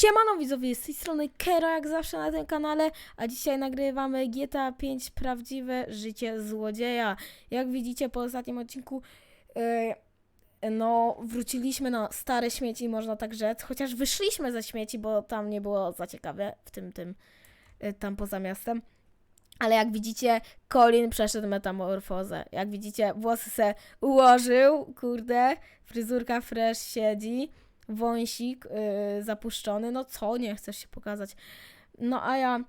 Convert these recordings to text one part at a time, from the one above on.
Siemano widzowie, z tej strony Kera jak zawsze na tym kanale, a dzisiaj nagrywamy GTA 5 Prawdziwe Życie Złodzieja. Jak widzicie po ostatnim odcinku, yy, no wróciliśmy na stare śmieci, można tak rzec, chociaż wyszliśmy ze śmieci, bo tam nie było za ciekawe, w tym, tym, yy, tam poza miastem. Ale jak widzicie, Colin przeszedł metamorfozę. Jak widzicie, włosy se ułożył, kurde, fryzurka fresh siedzi wąsik yy, zapuszczony. No co, nie chcesz się pokazać. No a ja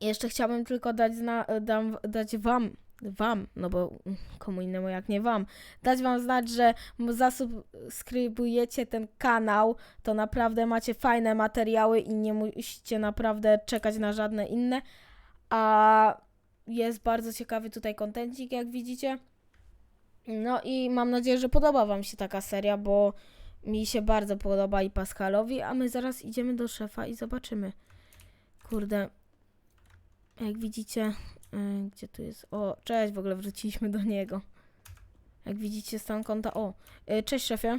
jeszcze chciałabym tylko dać, zna, dam, dać wam, wam, no bo komu innemu jak nie wam, dać wam znać, że zasubskrybujecie ten kanał, to naprawdę macie fajne materiały i nie musicie naprawdę czekać na żadne inne. A jest bardzo ciekawy tutaj kontencik, jak widzicie. No i mam nadzieję, że podoba wam się taka seria, bo mi się bardzo podoba i Pascalowi, a my zaraz idziemy do szefa i zobaczymy. Kurde, jak widzicie, y, gdzie tu jest? O, cześć, w ogóle wróciliśmy do niego. Jak widzicie, stan konta. O, y, cześć szefie.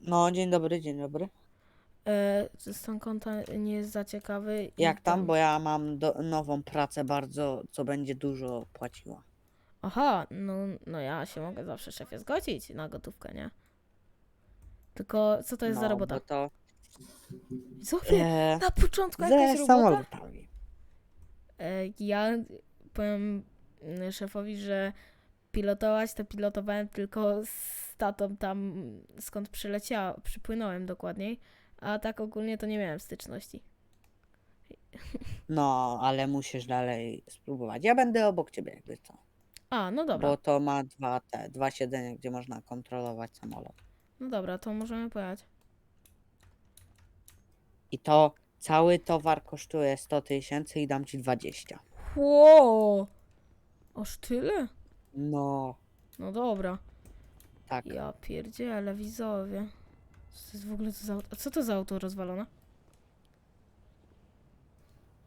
No, dzień dobry, dzień dobry. Y, Stan konta nie jest za ciekawy. i Jak tam? Bo ja mam do, nową pracę bardzo, co będzie dużo płaciła. Aha, no, no ja się mogę zawsze szefie zgodzić na gotówkę, nie? Tylko co to jest za no, robota? Bo to Zofie, e, na początku jakaś ze robota? samolotami. E, Ja powiem mm, szefowi, że pilotować to pilotowałem tylko z tatą tam, skąd przyleciałem, przypłynąłem dokładniej, a tak ogólnie to nie miałem styczności. No, ale musisz dalej spróbować. Ja będę obok ciebie, jakby co. A, no dobra, Bo to ma dwa te, dwa siedzenia, gdzie można kontrolować samolot. No dobra, to możemy pojechać. I to cały towar kosztuje 100 tysięcy i dam ci 20. Ło! Aż tyle? No, No dobra. tak. Ja pierdzielę, widzowie. Co to jest w ogóle to za auto? A co to za auto rozwalone?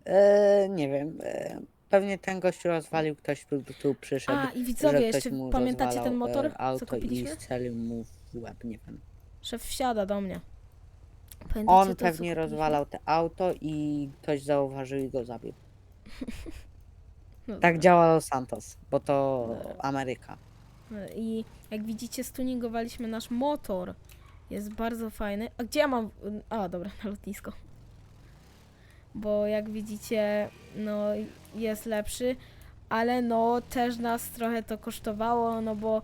E, nie wiem. E, pewnie ten gościu rozwalił, ktoś tu, tu przyszedł. A, i widzowie, że jeszcze mu pamiętacie ten motor, e, co auto kupiliśmy? i strzelił mu w łeb, nie wiem. Szef wsiada do mnie. Pamiętacie On to, co pewnie kupiliśmy? rozwalał te auto i ktoś zauważył i go zabił. No Tak dobra. działa Los Santos, bo to. Ameryka. I jak widzicie, stuningowaliśmy nasz motor. Jest bardzo fajny. A gdzie ja mam. A, dobra, na lotnisko. Bo jak widzicie, no jest lepszy, ale no też nas trochę to kosztowało, no bo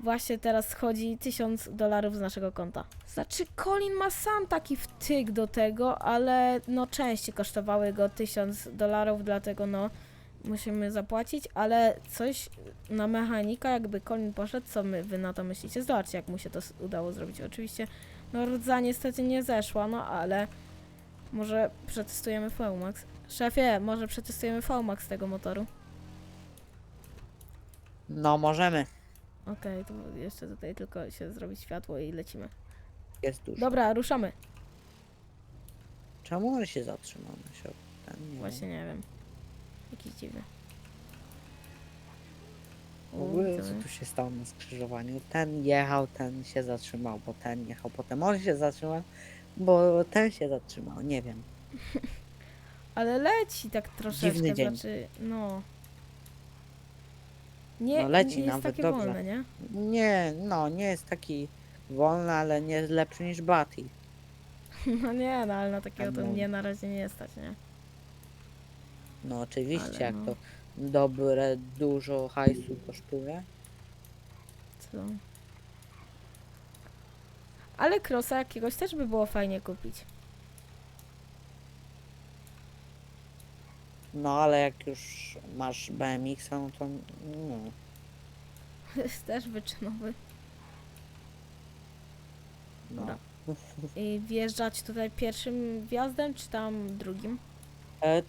właśnie teraz schodzi 1000 dolarów z naszego konta. Znaczy, Colin ma sam taki wtyk do tego, ale no części kosztowały go 1000 dolarów, dlatego no musimy zapłacić, ale coś na mechanika, jakby Colin poszedł, co my, wy na to myślicie? Zobaczcie, jak mu się to udało zrobić. Oczywiście, no rdza niestety nie zeszła, no ale może przetestujemy VMAX. Szefie, może przetestujemy VMAX tego motoru. No możemy. Okej, to jeszcze tutaj tylko się zrobi światło i lecimy. Jest dużo. Dobra, ruszamy. Czemu on się zatrzymał na środku? Ten, nie Właśnie nie wiem. Jakiś dziwny. wiem. W ogóle co tu się stało na skrzyżowaniu? Ten jechał, ten się zatrzymał, bo ten jechał, potem on się zatrzymał, bo ten się zatrzymał, nie wiem. Ale leci tak troszeczkę, dzień. znaczy, no. Nie, No leci nie jest nawet takie dobrze. wolne, nie? Nie, no nie jest taki wolny, ale nie jest lepszy niż Bati. No nie, no ale na takiego to mnie na razie nie stać, nie? No oczywiście, Ale jak no. to dobre, dużo hajsu kosztuje. Co? Ale crossa jakiegoś też by było fajnie kupić. No ale jak już masz BMX, no to no, Jest też wyczynowy. no. Dobra. I wjeżdżać tutaj pierwszym wjazdem, czy tam drugim? E,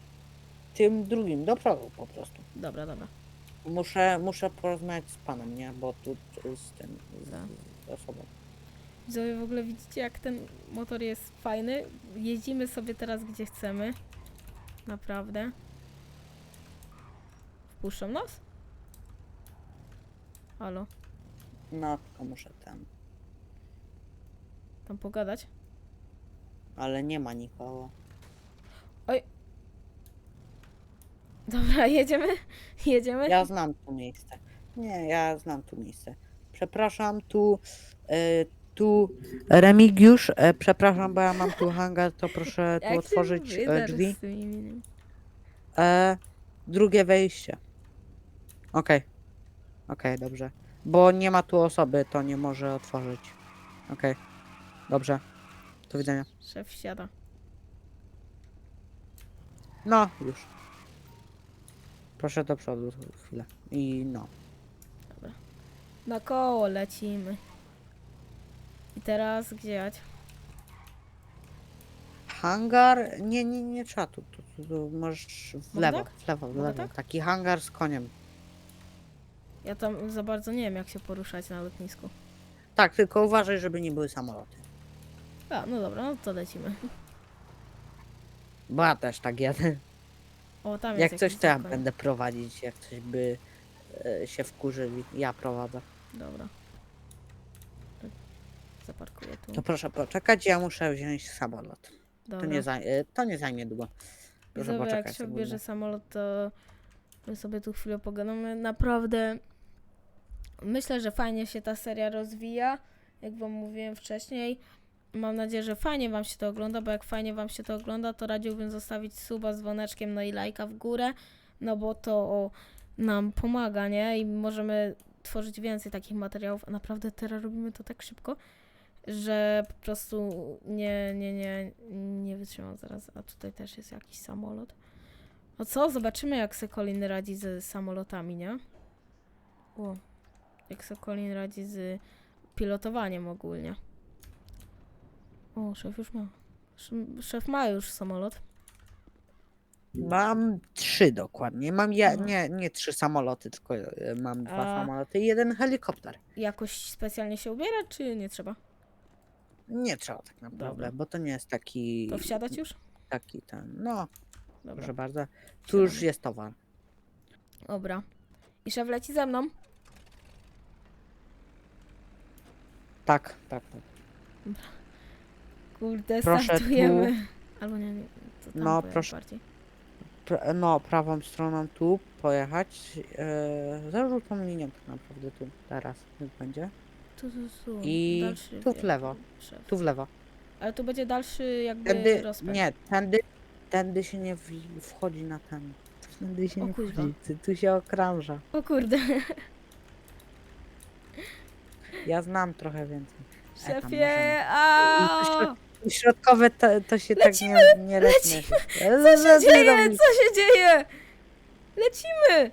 tym drugim, do przodu po prostu. Dobra, dobra. Muszę, muszę porozmawiać z panem, nie? Bo tu z tym, Tak. z, z osobą. Widzowie, w ogóle widzicie, jak ten motor jest fajny. Jeździmy sobie teraz, gdzie chcemy. Naprawdę. Wpuszczą nas? Halo? No, tylko muszę ten. Tam pogadać? ale nie ma nikogo. Dobra, jedziemy? Jedziemy? Ja znam to miejsce. Nie, ja znam tu miejsce. Przepraszam, tu, e, tu Remigiusz, e, przepraszam, bo ja mam tu hangar, to proszę tu Jak się otworzyć e, drzwi. z? E, drugie wejście. Okej. Okej, dobrze. Bo nie ma tu osoby, to nie może otworzyć. Okej. Dobrze. Do widzenia. Szef wsiada. No, już. Proszę do przodu chwilę. I no. Na koło lecimy. I teraz gdzie jechać? Hangar? Nie, nie, nie trzeba tu. tu, tu, tu możesz w Mogę lewo, tak? w lewo, w Mogę lewo. tak? Taki hangar z koniem. Ja tam za bardzo nie wiem, jak się poruszać na lotnisku. Tak, tylko uważaj, żeby nie były samoloty. A, no dobra, no to lecimy. Bo ja też tak jadę. O, tam jest Jak coś jakiś to ja zakon. będę prowadzić, jak coś by e, się wkurzyli. Ja prowadzę. Dobra. Zaparkuję tu. To proszę poczekać, ja muszę wziąć samolot. To Dobra. nie, e, to nie zajmie długo. Proszę Widzowie, jak poczekać. się sekundę. bierze samolot, to my sobie tu chwilę pogadamy. Naprawdę myślę, że fajnie się ta seria rozwija, jak wam mówiłem wcześniej. Mam nadzieję, że fajnie wam się to ogląda, bo jak fajnie wam się to ogląda, to radziłbym zostawić suba z dzwoneczkiem, no i lajka w górę, no bo to o, nam pomaga, nie? I możemy tworzyć więcej takich materiałów, a naprawdę teraz robimy to tak szybko, że po prostu nie, nie, nie, nie wytrzymam zaraz. A tutaj też jest jakiś samolot. No co? Zobaczymy, jak se Colin radzi z samolotami, nie? O, jak se Colin radzi z pilotowaniem ogólnie. O, szef już ma. Sz- Szef ma już samolot. Mam trzy dokładnie. Mam ja, nie, nie trzy samoloty, tylko e, mam dwa A- samoloty i jeden helikopter. Jakoś specjalnie się ubiera, czy nie trzeba? Nie trzeba tak naprawdę, Dobra. bo to nie jest taki. To wsiadać już? Taki ten. No, Dobra. proszę bardzo. Tu już jest towar. Dobra. I szef leci ze mną? Tak, tak, tak. Kurde, Proszę startujemy. Albo nie, nie. To tam No, proszę. Bardziej. No, prawą stroną tu pojechać. E, za żółtą linią tak naprawdę tu, teraz jak będzie. Tu, tu, tu. I dalszy tu w lewo. Szef. Tu w lewo. Ale tu będzie dalszy jakby Tędy, rozpęd. nie, tędy, tędy się nie w, wchodzi na ten. Tędy się O nie kuźwa. wchodzi, tu, tu się okrąża. O kurde. Ja znam trochę więcej. E, tam Szefie, możemy- a I Środkowe to, to się tak nie, nie lecimy. Co się dzieje? Co się dzieje? Lecimy!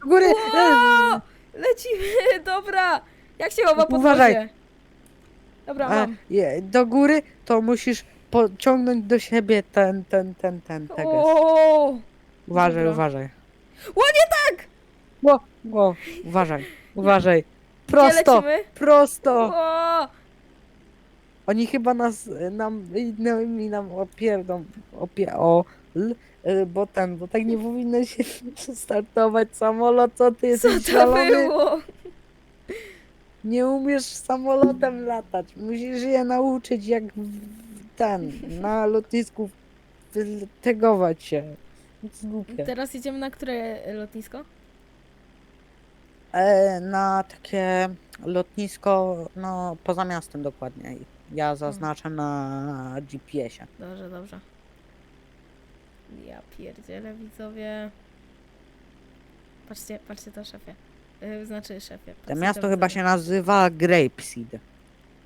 Góry! Wow! Lecimy, dobra! Jak się chowa pod Uważaj. Dobra, A, mam. je, do góry to musisz pociągnąć do siebie ten, ten, ten, ten, tego. O! Uważaj, dobra. uważaj. O, nie tak! Ło, ło, uważaj, uważaj. Gdzie Prosto, lecimy? prosto. O! Oni chyba nas, y, nam, innymi nam opierdą, opie, o, l, y, bo ten, bo tak nie powinno się startować samolot, co ty Co jesteś to szalony? było? Nie umiesz samolotem latać, musisz je nauczyć jak w- ten, na lotnisku w- tegować się. Głupie. Teraz jedziemy na które lotnisko? E, na takie lotnisko, no poza miastem dokładnie. Ja zaznaczę na GPS-ie. Dobrze, dobrze. Ja pierdzielę, widzowie. Patrzcie, patrzcie to, szefie. Yy, znaczy, szefie. To patrzcie miasto to, chyba widzowie. się nazywa Grapeseed.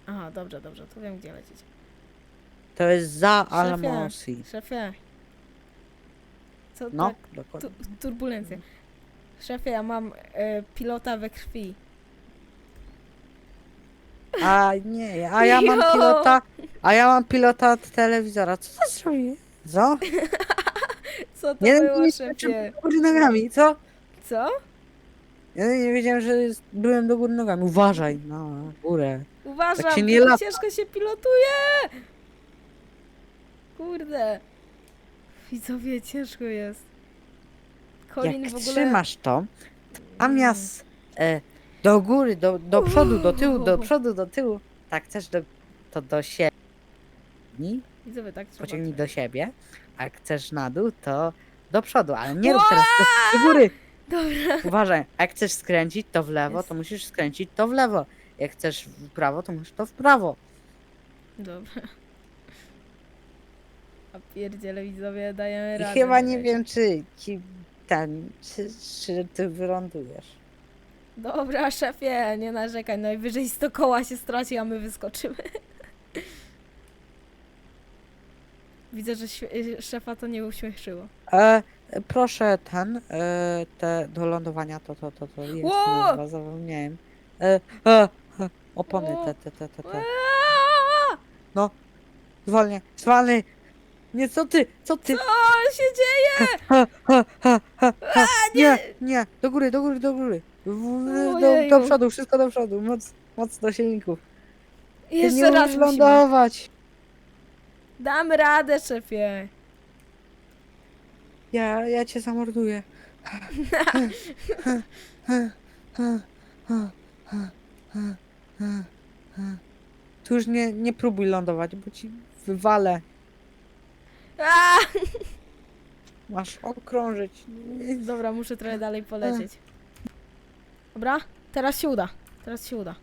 Aha, dobrze, dobrze, to wiem, gdzie lecieć. To jest za Szefie. Szefie. Co No, tak? dokładnie. Tu, turbulencje. Szefie, ja mam e, pilota we krwi. A nie, a ja mam Jo. pilota, a ja mam pilota od telewizora. Co to zrobi? Co? Co to Nie, było, nie, szefie? do góry nogami, co? Co? Ja nie wiedziałem, że jest, byłem do góry nogami. Uważaj na górę. Uważam, Tak się nie lata. ciężko się pilotuje! Kurde. Widzowie, ciężko jest. Colin Jak w ogóle... trzymasz to, zamiast e, do góry, do, do przodu, do tyłu, do przodu, do tyłu, tak też do, to do siebie. Widzowie, tak trzeba. Pociągnij do siebie, a jak chcesz na dół, to do przodu, ale nie rób teraz do, do góry. Dobra. Uważaj, jak chcesz skręcić to w lewo, Jest. to musisz skręcić to w lewo. Jak chcesz w prawo, to musisz to w prawo. Dobra. A pierdziele widzowie, dajemy I radę. chyba nie wiem, czy ci ten, czy, czy ty wylądujesz. Dobra, szefie, nie narzekaj, najwyżej 100 koła się straci, a my wyskoczymy. Widzę, że świe- szefa to nie uśmieszyło. E, proszę ten, e, te do lądowania, to, to, to, to jest Ło! nazwa, zapomniałem. E, e, e, opony te, te, te, te, te. Aaaa! Zwolnie, zwolnij! Nie, co ty, co ty? Co się dzieje? Ha, ha, ha, ha, ha. Nie, nie, do góry, do góry, do góry. W, do, Ojeju. do przodu, wszystko do przodu, moc, moc do silników. Ty nie Jeszcze raz umiesz musimy. lądować. Dam radę, szefie. Ja, ja cię zamorduję. Tu już nie, nie próbuj lądować, bo ci wywalę. Masz okrążyć. Dobra, muszę trochę dalej polecieć. Dobra, teraz się uda. Teraz się uda.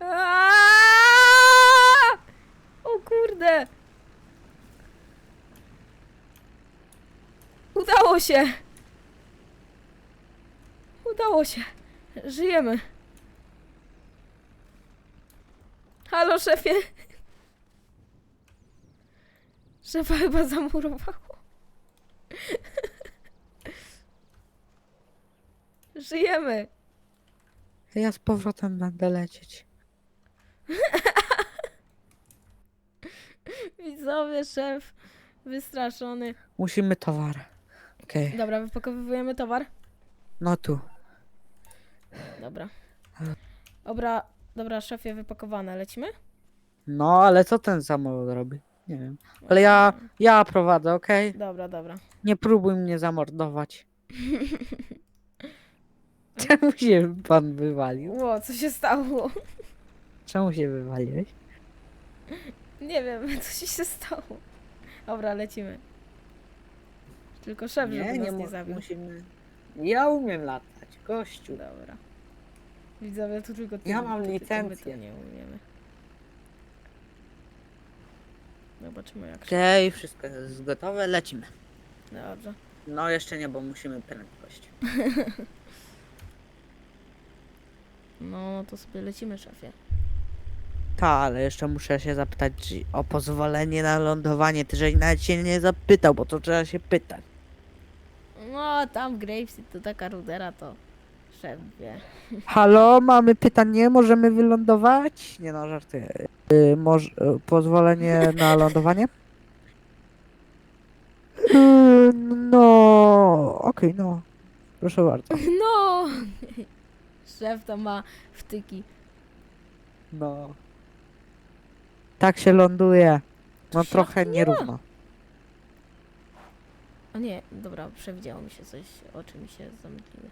Aaaa! O kurde! Udało się! Udało się. Żyjemy. Halo, szefie. Szefa chyba zamurowało. Żyjemy. Ja z powrotem będę lecieć. Widzowie, szef wystraszony. Musimy towar. Okej, Dobra, wypakowujemy towar. no tu. Dobra. Dobra, dobra, szefie, wypakowane. Lecimy? No, ale co ten samolot robi? Nie wiem. Ale ja, ja prowadzę, okej? Dobra, dobra. Nie próbuj mnie zamordować. Czemu się pan wywalił? Ło, co się stało? Czemu się wywaliłeś? Nie wiem, co ci się stało. Dobra, lecimy. Tylko szef, żeby nas nie mu- zabił. musimy... Ja umiem latać, gościu. Dobra. Widzowie, tu tylko ty, Ja mam ty, ty, licencję. To nie umiemy. Zobaczymy jak szef. Okej, wszystko jest gotowe, lecimy. Dobrze. No jeszcze nie, bo musimy prędkość. No, to sobie lecimy, szefie. Tak, ale jeszcze muszę się zapytać czy o pozwolenie na lądowanie. Ty żeś nawet się nie zapytał, bo to trzeba się pytać. No, tam w Grapeseed to taka rudera, to szef wie. Halo, mamy pytanie, możemy wylądować? Nie no, żartuję. Y, moż, y, pozwolenie na lądowanie? Y, no, okej, no. Proszę bardzo. No! Szef to ma wtyki. No. Tak się ląduje. No trochę nie ma. nierówno. O nie, dobra, przewidziało mi się coś, oczy mi się zamknęły.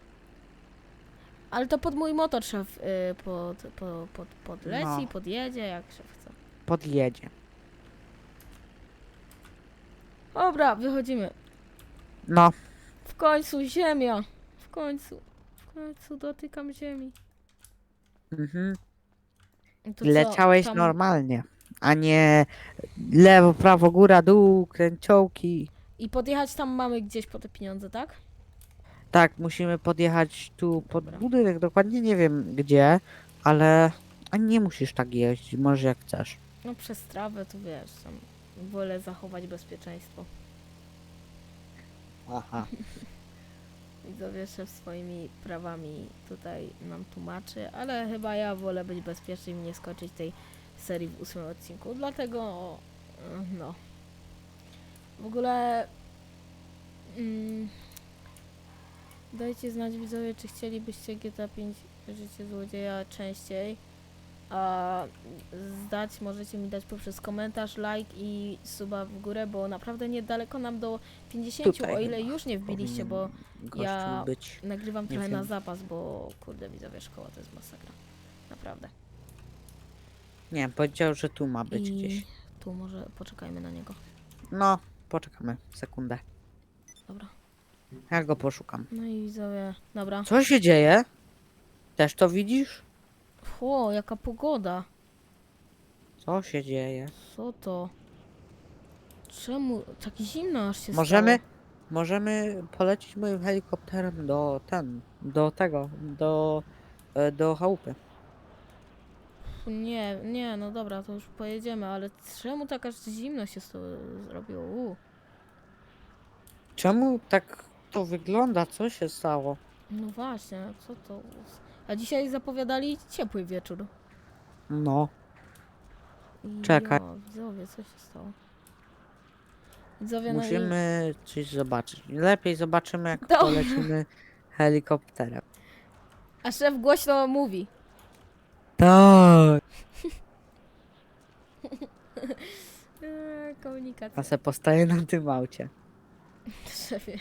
Ale to pod mój motor szef y, pod, po, pod, podleci, No. podjedzie, jak szef chce. Podjedzie. Dobra, wychodzimy. No, W końcu ziemia. W końcu. W końcu dotykam ziemi. mhm. To co, Leciałeś tam- normalnie, a nie lewo, prawo, góra, dół, kręciołki. I podjechać tam mamy gdzieś po te pieniądze, tak? Tak, musimy podjechać tu pod budynek, dokładnie nie wiem gdzie, ale a nie musisz tak jeździć, może jak chcesz. No przez trawę to wiesz, tam wolę zachować bezpieczeństwo. Aha. Widzowie szef swoimi prawami tutaj nam tłumaczy, ale chyba ja wolę być bezpieczny i nie skończyć tej serii w ósmym odcinku, dlatego no. W ogóle mm, dajcie znać widzowie, czy chcielibyście GTA 5 Życie Złodzieja częściej. A zdać możecie mi dać poprzez komentarz, like i suba w górę, bo naprawdę niedaleko nam do 50, Tutaj o ile chyba już nie wbiliście, bo gościu ja- być. Nagrywam Nie trochę na wiem. zapas, bo kurde widzowie szkoła to jest masakra. Naprawdę. Nie, powiedział, że tu ma być I gdzieś. tu może poczekajmy na niego. No, poczekamy sekundę. Dobra. Ja go poszukam. No i widzowie, dobra. Co się dzieje? Też to widzisz? O, jaka pogoda. Co się dzieje? Co to? Czemu tak zimno aż się Możemy, stało? możemy polecieć moim helikopterem do ten, do tego, do, e, do chałupy. Nie, nie, no dobra, to już pojedziemy, ale czemu tak aż zimno się sto- zrobiło? U. Czemu tak to wygląda? Co się stało? No właśnie, co to? A dzisiaj zapowiadali ciepły wieczór. No, I Czekaj. O, widzowie, co się stało? Widzowie, no musimy coś zobaczyć. Lepiej zobaczymy, jak Dobra. polecimy helikopterem. A szef głośno mówi. Tak. Eee, komunikacja. A se postaje na tym aucie. Szefie.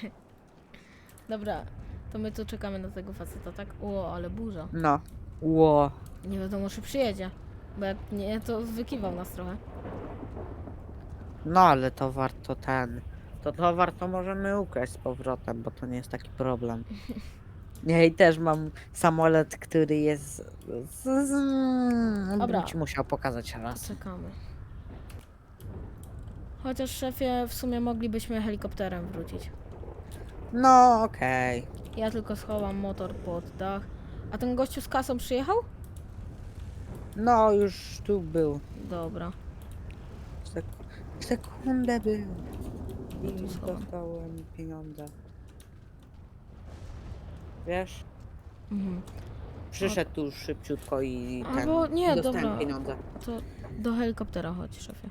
Dobra, to my tu czekamy na tego faceta, tak? O, ale burza. No. Ło. Nie wiadomo, czy przyjedzie. Bo jak nie, to wykiwał nas trochę. No ale to warto ten. To towar to możemy ukraść z powrotem, bo to nie jest taki problem. Nie, i też mam samolot, który jest. Z, z, z, Dobra. bym ci musiał pokazać raz. Czekamy. Chociaż szefie, w sumie moglibyśmy helikopterem wrócić. No, okej. Ja tylko schowam motor pod dach. A ten gościu z kasą przyjechał? No, już tu był. Dobra. Sek sekundę był. I Tu schowam. dostałem pieniądze. Wiesz? Mhm. Przyszedł tu szybciutko i ten. Albo nie, dostałem dobra. pieniądze. To do helikoptera chodź, szefie.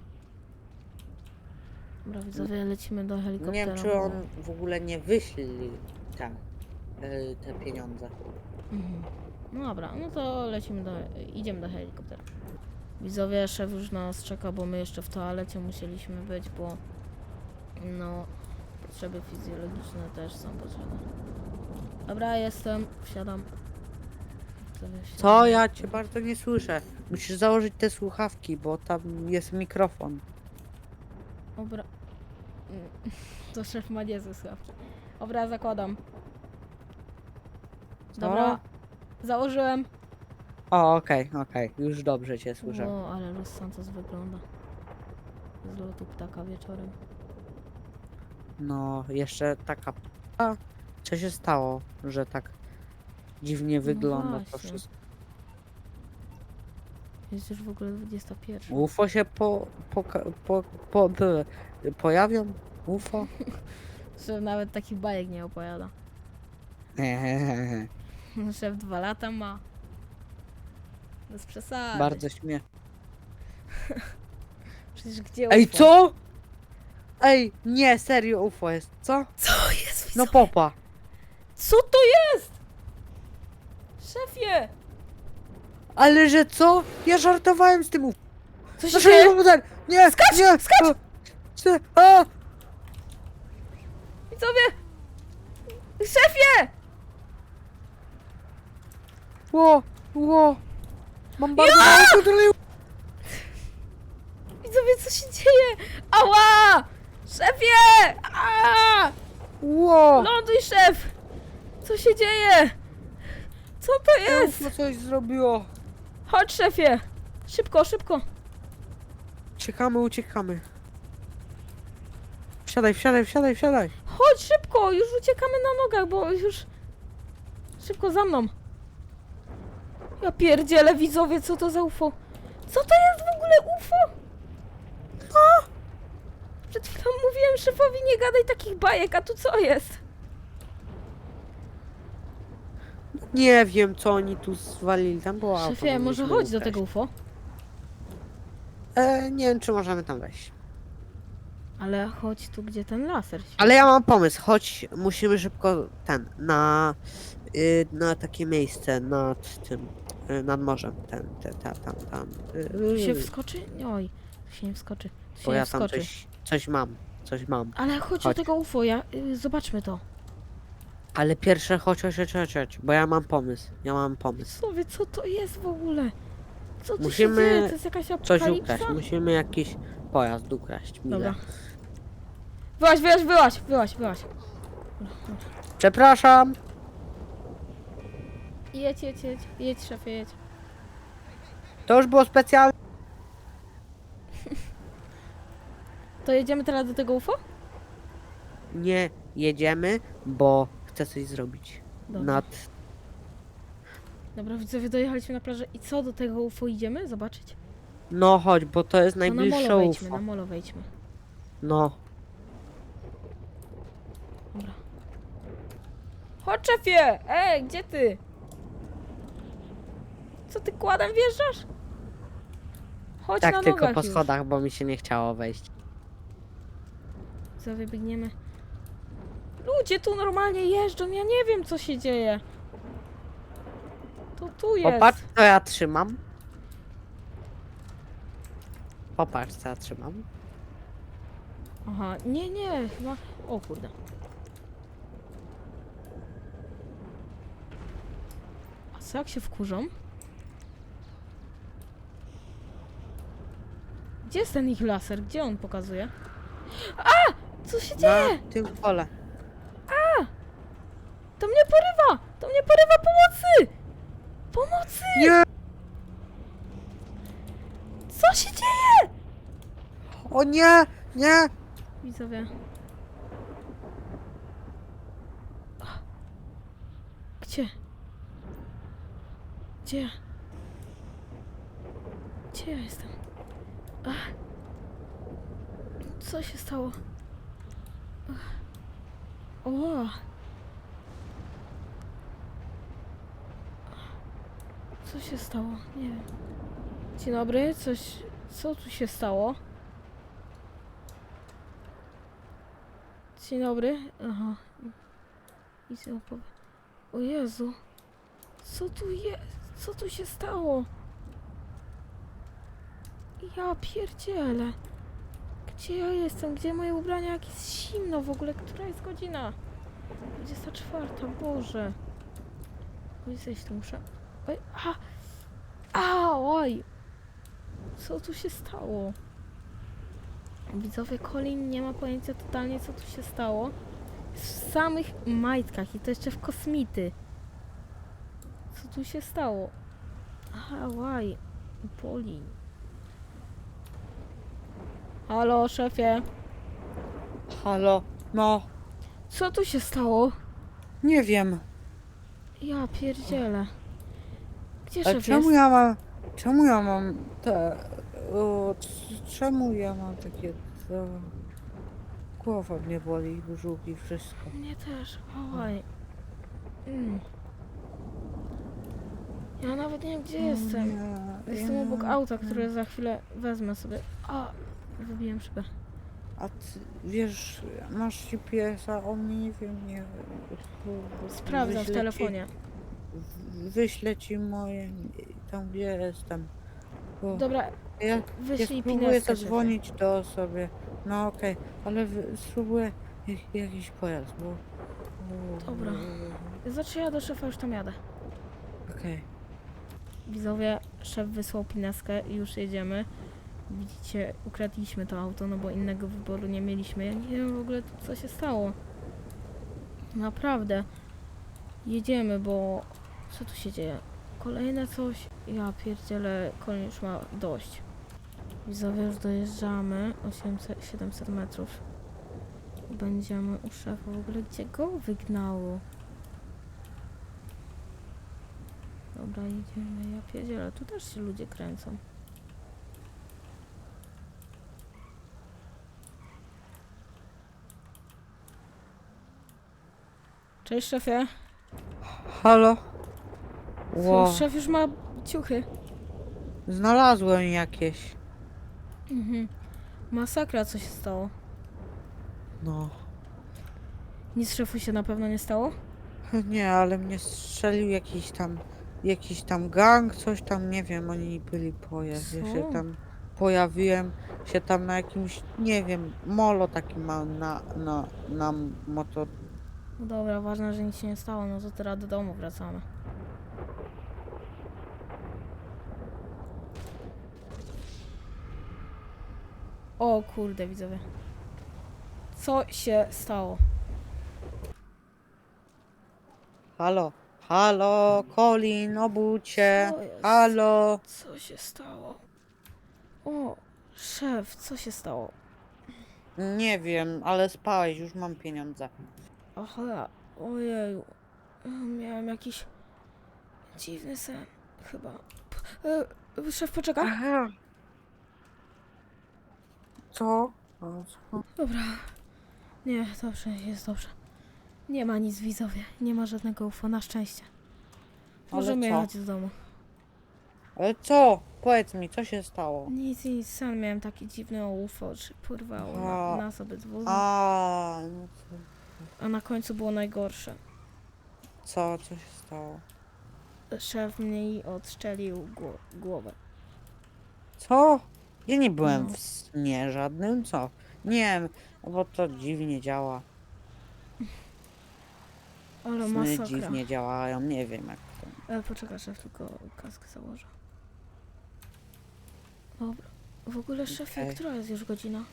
Dobra, widzowie, lecimy do helikoptera. Nie wiem, czy on w ogóle nie wyśli tam y, te pieniądze. Mhm. No dobra, no to lecimy do... idziemy do helikoptera. Widzowie, szef już na nas czeka, bo my jeszcze w toalecie musieliśmy być, bo no potrzeby fizjologiczne też są potrzebne. Dobra, jestem, wsiadam. Widzowie, Co? wsiadam. Ja cię bardzo nie słyszę. Musisz założyć te słuchawki, bo tam jest mikrofon. Dobra. To szef ma niezły słuchawki. Dobra, zakładam. Dobra, założyłem. O, okej, okej. Już dobrze cię słyszę. O, ale Los Santos wygląda. Z lotu ptaka wieczorem. No, jeszcze taka... A, co się stało, że tak dziwnie wygląda to właśnie. wszystko? Jest już w ogóle 21. UFO się po... po, po, po, po pojawią? UFO? Szef nawet takich bajek nie opowiada. Szef dwa lata ma. Bez przesady. bardzo śmie. Przecież gdzie Ej, UFO? co? Ej, nie, serio UFO jest, co? Co jest? No No. popa. Co to jest? Szefie! Ale że co? Ja żartowałem z tym UFO. Co się Proszę dzieje? Nie! Skacz, Nie! skacz! Co? A! Widzowie! Szefie! Ło! Ło! Mam bardzo mało kontroli! Widzowie, co się dzieje? Ała! Szefie! Aaaa! Ło! Ląduj, szef! Co się dzieje? Co to jest? UFO coś zrobiło. Chodź, szefie! Szybko, szybko! Uciekamy, uciekamy. Wsiadaj, wsiadaj, wsiadaj, wsiadaj. Chodź, szybko! Już uciekamy na nogach, bo już... Szybko za mną. Ja pierdzielę, widzowie, co to za UFO? Co to jest w ogóle UFO? No! Przed chwilą mówiłem szefowi, nie gadaj takich bajek, a tu co jest? Nie wiem, co oni tu zwalili. Tam było auto. Szefie, może chodź do tego UFO. E, nie wiem, czy możemy tam wejść. Ale chodź tu, gdzie ten laser świeci. Ale ja mam pomysł. Chodź, musimy szybko ten, na, y, na takie miejsce nad tym, y, nad morzem. Ten, te, ta, tam, tam. y, Tu się y, wskoczy? Oj, tu się nie wskoczy. Tu się Bo nie ja tam wskoczy. coś, coś mam, coś mam. Ale chodź, Chodź. do tego UFO, ja, y, zobaczmy to. Ale pierwsze chodź, chodź, chodź, chodź, bo ja mam pomysł. Ja mam pomysł. Widzowie, co to jest w ogóle? Co tu Musimy się dzieje? To jest jakaś Coś apokalipsa? ukraść. Musimy jakiś pojazd ukraść. Mile. Dobra. Wyłaź, wyłaź, wyłaź, wyłaź, wyłaź. Przepraszam. Jedź, jedź, jedź, jedź szefie, jedź. To już było specjalne. To jedziemy teraz do tego UFO? Nie jedziemy, bo chcę coś zrobić. Dobra. Nad. Dobra, widzowie, dojechaliśmy na plażę i co, do tego UFO idziemy? Zobaczyć? No chodź, bo to jest No na najbliższe molo wejdźmy, UFO. na molo wejdźmy. No. Dobra. Chodź szefie! Ej, gdzie ty? Co ty kładem wjeżdżasz? Chodź na Tak, tylko nogach po już. schodach, bo mi się nie chciało wejść. Widzowie, biegniemy. Ludzie tu normalnie jeżdżą, ja nie wiem co się dzieje. To tu jest. Popatrz, co ja trzymam. Popatrz, co ja trzymam. Aha, nie, nie, chyba... O kurde. A co jak się wkurzą? Gdzie jest ten ich laser? Gdzie on pokazuje? A! Co się dzieje? Na tym pole. To mnie porywa! To mnie porywa pomocy! Pomocy! Nie! Co się dzieje? O nie! Nie! Widzowie. Gdzie? Gdzie? Gdzie ja jestem? Ach. Co się stało? Ach. O! Co się stało? Nie wiem. Dzień dobry, coś... Co tu się stało? Dzień dobry. Aha. I co opowie- O Jezu. Co tu jest? Co tu się stało? Ja pierdzielę. Gdzie ja jestem? Gdzie moje ubrania? Jak jest zimno w ogóle? Która jest godzina? 24. Boże. Zejść tu muszę. Oj, a! A, oj! Co tu się stało? Widzowie, Colin nie ma pojęcia totalnie, co tu się stało. Jest w samych majtkach i to jeszcze w kosmity. Co tu się stało? Aha, łaj. Poli. Halo, szefie. Halo? No, Co tu się stało? nie wiem. Ja pierdzielę. Gdzie A czemu jest? ja mam... Czemu ja mam te... O, c- czemu ja mam takie... To... Głowa mnie boli, brzuch i wszystko. Mnie też. Oj. Mm. Ja nawet nie wiem, gdzie jestem. Nie, Jestem ja- obok auta, które za chwilę wezmę sobie. A, wybiłem szybę. A ty wiesz, masz GPS-a, o mnie nie wiem, nie. Sprawdzam w ci- telefonie. Wyślę ci moje, tam gdzie jestem. Bo Dobra, ja, ja wyślij spróbuję pineskę. zadzwonić do osoby. No okej, ale wy, spróbuję jak, jakiś pojazd, bo... bo- Dobra. Znaczy ja do szefa już tam jadę. Okej. Widzowie, szef wysłał pineskę i już jedziemy. Widzicie, ukradliśmy to auto, no bo innego wyboru nie mieliśmy. Ja nie wiem w ogóle co się stało. Naprawdę. Jedziemy, bo co tu się dzieje? Kolejne coś? Ja pierdzielę, Kolin już ma dość. Widzowie, już dojeżdżamy. 800, 700 metrów. Będziemy u szefa. W ogóle gdzie go wygnało? Dobra, jedziemy. Ja pierdzielę, tu też się ludzie kręcą. Cześć szefie. Halo? Ło, Szef już ma ciuchy. znalazłem jakieś. Mhm. Masakra, co się stało. No. Nic szefu się na pewno nie stało? Nie, ale mnie strzelił jakiś tam, jakiś tam gang, coś tam, nie wiem, oni byli pojazd. Ja się Co? tam pojawiłem, się tam na jakimś, nie wiem, molo takim małym na, na, na motor. No dobra, ważne, że nic się nie stało, no to teraz do domu wracamy. O kurde, widzowie. Co się stało? Halo, halo, Colin, obudź się. Co jest? Halo. Co się stało? O, szef, co się stało? Nie wiem, ale spałeś, już mam pieniądze. Aha, ojeju. Miałem jakiś dziwny sen, chyba. P- E, szef, poczeka. Aha. Co? O, co? Dobra. Nie, dobrze, jest dobrze. Nie ma nic widzowie, nie ma żadnego UFO, na szczęście. Ale Możemy co? jechać do domu. Ale co? Powiedz mi, co się stało? Nic, nic, sam miałem taki dziwny UFO, że porwało na, A. nas obydwu. A, no A na końcu było najgorsze. co, co się stało? Szef mnie odstrzelił gło- głowę. Co? Ja nie byłem No. w śnie żadnym, co? Nie wiem, bo to dziwnie działa. Ale Sny masakra. dziwnie działają, nie wiem jak to. E, poczekaj, szef, tylko kaskę założę. Dobra. W ogóle, szefie, Okej. która jest już godzina?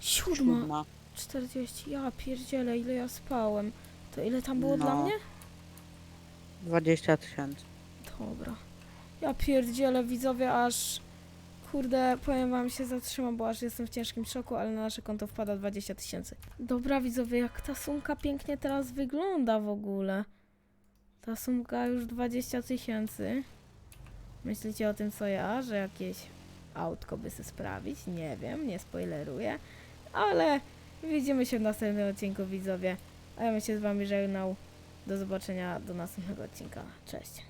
Siódma. Siódma. 40. Ja pierdzielę, ile ja spałem. To ile tam było dla No. mnie? 20 tysięcy. Dobra. Ja pierdzielę, widzowie, aż... Kurde, powiem wam się zatrzymam, bo aż jestem w ciężkim szoku, ale na nasze konto wpada 20 tysięcy. Dobra, widzowie, jak ta sumka pięknie teraz wygląda w ogóle. Ta sumka już 20 tysięcy. Myślicie o tym, co ja, że jakieś autko by sobie sprawić? Nie wiem, nie spoileruję. Ale widzimy się w następnym odcinku, widzowie. A ja bym się z wami żegnał. Do zobaczenia do następnego odcinka. Cześć.